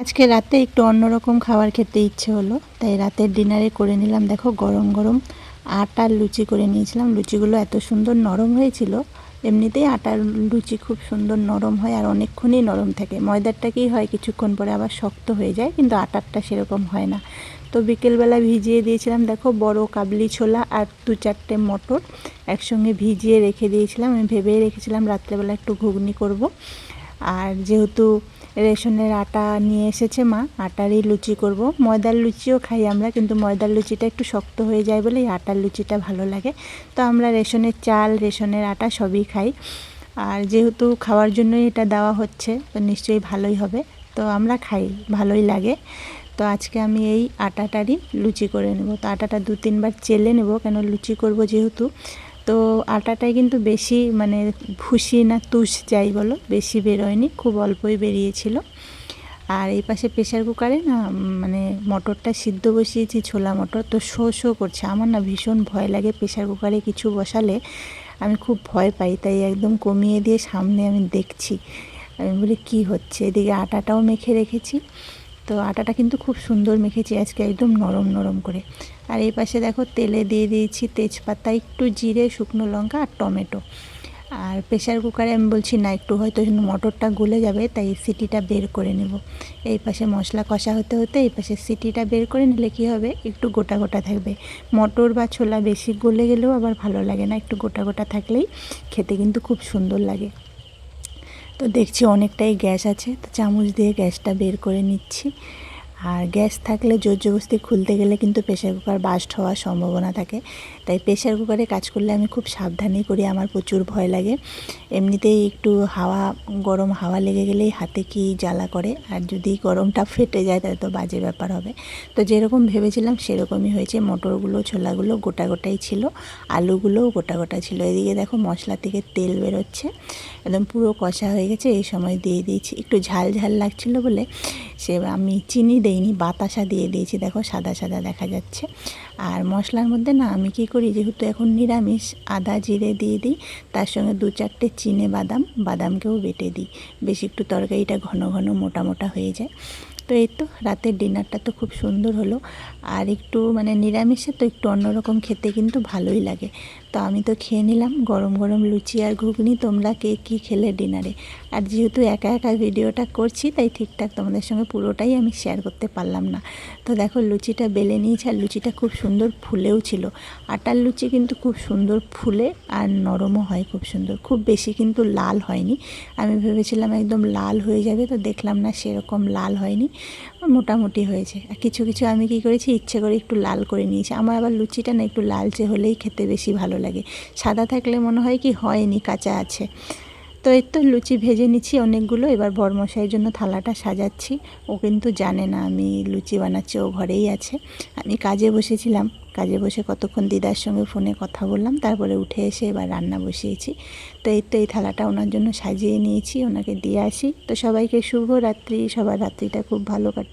আজকে রাতে একটু অন্যরকম খাবার খেতে ইচ্ছে হলো, তাই রাতের ডিনারে করে নিলাম, দেখো গরম গরম আটার লুচি করে নিয়েছিলাম। লুচিগুলো এত সুন্দর নরম হয়েছিল, এমনিতেই আটার লুচি খুব সুন্দর নরম হয় আর অনেকক্ষণই নরম থাকে। ময়দারটা কি হয় কিছুক্ষণ পরে আবার শক্ত হয়ে যায়, কিন্তু আটারটা সেরকম হয় না। তো বিকেলবেলা ভিজিয়ে দিয়েছিলাম, দেখো বড় কাবলি ছোলা আর দু চারটে মটর একসঙ্গে ভিজিয়ে রেখে দিয়েছিলাম। আমি ভেবেই রেখেছিলাম রাত্রেবেলা একটু ঘুগনি করব। আর যেহেতু রেশনের আটা নিয়ে এসেছে মা, আটারই লুচি করব। ময়দার লুচিও খাই আমরা, কিন্তু ময়দার লুচিটা একটু শক্ত হয়ে যায় বলে আটার লুচিটা ভালো লাগে। তো আমরা রেশনের চাল, রেশনের আটা সবই খাই। আর যেহেতু খাওয়ার জন্যই এটা দেওয়া হচ্ছে, তো নিশ্চয়ই ভালোই হবে। তো আমরা খাই, ভালোই লাগে। তো আজকে আমি এই আটাটারই লুচি করে নেব। তো আটাটা দু তিনবার চেলে নেব, কেন লুচি করব যেহেতু তো আটাটাই কিন্তু বেশি মানে ভুসি না তুষ যাই বলো, বেশি বেরোয়নি, খুব অল্পই বেরিয়েছিল। আর এই পাশে প্রেশার কুকারে না মানে মটরটা সিদ্ধ বসিয়েছি, ছোলা মটর, তো শো শো করছে। আমার না ভীষণ ভয় লাগে প্রেশার কুকারে কিছু বসালে, আমি খুব ভয় পাই, তাই একদম কমিয়ে দিয়ে সামনে আমি দেখছি। আমি বলি, কী হচ্ছে? এদিকে আটাটাও মেখে রেখেছি। তো আটাটা কিন্তু খুব সুন্দর মেখেছি আজকে একদম নরম নরম করে। আর এই পাশে দেখো তেলে দিয়ে দিয়েছি তেজপাতা, একটু জিরে, শুকনো লঙ্কা আর টমেটো। আর প্রেশার কুকারে আমি বলছি না, একটু হয়তো মটরটা গলে যাবে, তাই সিটিটা বের করে নেব। এই পাশে মশলা কষা হতে হতে এই পাশে সিটিটা বের করে নিলে কী হবে? একটু গোটা গোটা থাকবে। মটর বা ছোলা বেশি গলে গেলেও আবার ভালো লাগে না, একটু গোটা গোটা থাকলেই খেতে কিন্তু খুব সুন্দর লাগে। তো দেখছি অনেকটাই গ্যাস আছে তো চামচ দিয়ে গ্যাসটা বের করে নিচ্ছি। আর গ্যাস থাকলে জোর জবস্তি খুলতে গেলে কিন্তু প্রেশার কুকার বাস্ট হওয়ার সম্ভাবনা থাকে। তাই প্রেশার কুকারে কাজ করলে আমি খুব সাবধানেই করি, আমার প্রচুর ভয় লাগে। এমনিতেই একটু হাওয়া, গরম হাওয়া লেগে গেলেই হাতে কি জ্বালা করে, আর যদি গরমটা ফেটে যায় তাহলে তো বাজে ব্যাপার হবে। তো যেরকম ভেবেছিলাম সেরকমই হয়েছে, মটরগুলো, ছোলাগুলো গোটা গোটাই ছিল, আলুগুলোও গোটা গোটা ছিল। এদিকে দেখো মশলা থেকে তেল বেরোচ্ছে, একদম পুরো কষা হয়ে গেছে, এই সময় দিয়ে দিয়েছি। একটু ঝাল ঝাল লাগছিল বলে সে আমি চিনি দেইনি, বাতাসা দিয়ে দিয়েছি, দেখো সাদা সাদা দেখা যাচ্ছে। আর মশলার মধ্যে না আমি কি করি, যেহেতু এখন নিরামিষ, আদা জিরে দিয়ে দিই, তার সঙ্গে দু চারটে চিনে বাদাম, বাদামকেও বেটে দিই। বেশি একটু তরকারিটা ঘন ঘন মোটা মোটা হয়ে যায়। তো এই তো রাতের ডিনারটা তো খুব সুন্দর হলো। আর একটু মানে নিরামিষে তো একটু অন্যরকম খেতে কিন্তু ভালোই লাগে। তো আমি তো খেয়ে নিলাম গরম গরম লুচি আর ঘুগনি, তোমরা কে কী খেলে ডিনারে আর যেহেতু একা একা ভিডিওটা করছি, তাই ঠিকঠাক তোমাদের সঙ্গে পুরোটাই আমি শেয়ার করতে পারলাম না। তো দেখো লুচিটা বেলে নিয়েছি আর লুচিটা খুব সুন্দর ফুলেও ছিল। আটার লুচি কিন্তু খুব সুন্দর ফুলে আর নরমও হয় খুব সুন্দর। খুব বেশি কিন্তু লাল হয়নি। আমি ভেবেছিলাম একদম লাল হয়ে যাবে, তো দেখলাম না সেরকম লাল হয়নি। মোটামুটি হয়েছে। আর কিছু কিছু আমি কি করেছি, ইচ্ছে করে একটু লাল করে নিয়েছি। আমার আবার লুচিটা না একটু লালচে হলেই খেতে বেশি ভালো লাগে। সাদা থাকলে মনে হয় কি হয়নি, কাঁচা আছে। তো এর তো লুচি ভেজে নিচ্ছি অনেকগুলো। এবার বরমশাইয়ের জন্য থালাটা সাজাচ্ছি। ও কিন্তু জানে না আমি লুচি বানাচ্ছি, ও ঘরেই আছে। আমি কাজে বসেছিলাম। কাজে বসে কতক্ষণ দিদার সঙ্গে ফোনে কথা বললাম। তারপরে উঠে এসে এবার রান্না বসিয়েছি। তো এই তো এই থালাটা ওনার জন্য সাজিয়ে নিয়েছি, ওনাকে দিয়ে আসি। তো সবাইকে শুভ রাত্রি। সবার রাত্রিটা খুব ভালো কাটুক।